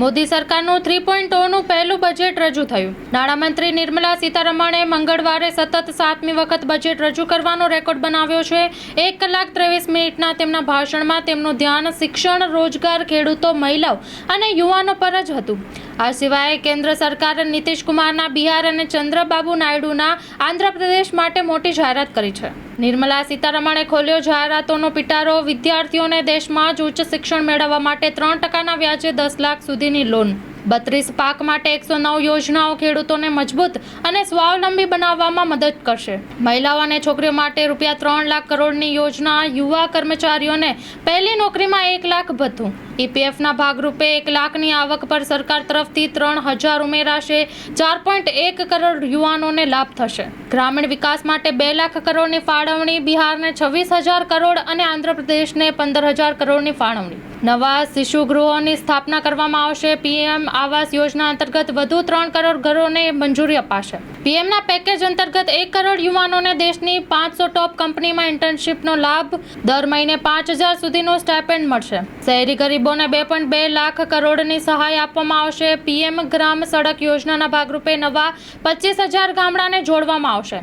મોદી સરકારનું three point ઓનું પહેલું budget રજૂ થયું. નાણામંત્રી નિર્મલા સીતારમણે મંગળવારે સતત સાતમી વખત બજેટ રજૂ કરવાનો રેકોર્ડ બનાવ્યો છે. એક કલાક ત્રેવીસ મિનિટના તેમના ભાષણમાં તેમનું ધ્યાન શિક્ષણ, રોજગાર, ખેડૂતો, મહિલાઓ અને યુવાનો પર જ હતું. આ સિવાય કેન્દ્ર સરકારે નીતિશ કુમારના બિહાર અને ચંદ્રબાબુ નાયડુના આંધ્રપ્રદેશ માટે મોટી જાહેરાત કરી છે. નિર્મલા સીતારમણે ખોલ્યો જાહેરાતોનો પિટારો વિદ્યાર્થીઓને દેશમાં જ ઉચ્ચ શિક્ષણ મેળવવા માટે ત્રણ ટકાના વ્યાજે દસ લાખ સુધીની લોન. બત્રીસ પાક માટે એકસો નવ યોજનાઓ ખેડૂતોને મજબૂત અને સ્વાવલંબી બનાવવામાં મદદ કરશે. મહિલાઓ અને છોકરીઓ માટે રૂપિયા ત્રણ લાખ કરોડની યોજના યુવા કર્મચારીઓને પહેલી નોકરીમાં એક લાખ ભથ્થું. ઈપીએફના ભાગરૂપે એક લાખની આવક પર સરકાર તરફથી ત્રણ હજાર ઉમેરાશે. ચાર પોઈન્ટ એક કરોડ યુવાનોને લાભ થશે. ગ્રામીણ વિકાસ માટે બે લાખ કરોડની ફાળવણી, બિહારને છવ્વીસ હજાર કરોડ અને આંધ્રપ્રદેશને પંદર હજાર કરોડની ફાળવણી. નવા શિશુ ગૃહોની સ્થાપના કરવામાં આવશે. પીએમ આવાસ યોજના અંતર્ગત વધુ ત્રણ કરોડ ઘરોને મંજૂરી અપાશે. પીએમના પેકેજ અંતર્ગત એક કરોડ યુવાનોને દેશની પાંચસો ટોપ કંપનીમાં ઇન્ટર્નશીપનો લાભ દર મહિને પાંચ હજાર સુધીનો સ્ટાઇપેન્ડ મળશે. શહેરી ગરીબોને બે પોઈન્ટ બે લાખ કરોડની સહાય આપવામાં આવશે. પીએમ ગ્રામ સડક યોજનાના ભાગરૂપે નવા પચીસ હજાર ગામડાને જોડવામાં આવશે.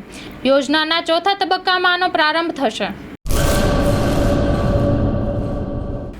યોજનાના ચોથા તબક્કામાં આનો પ્રારંભ થશે.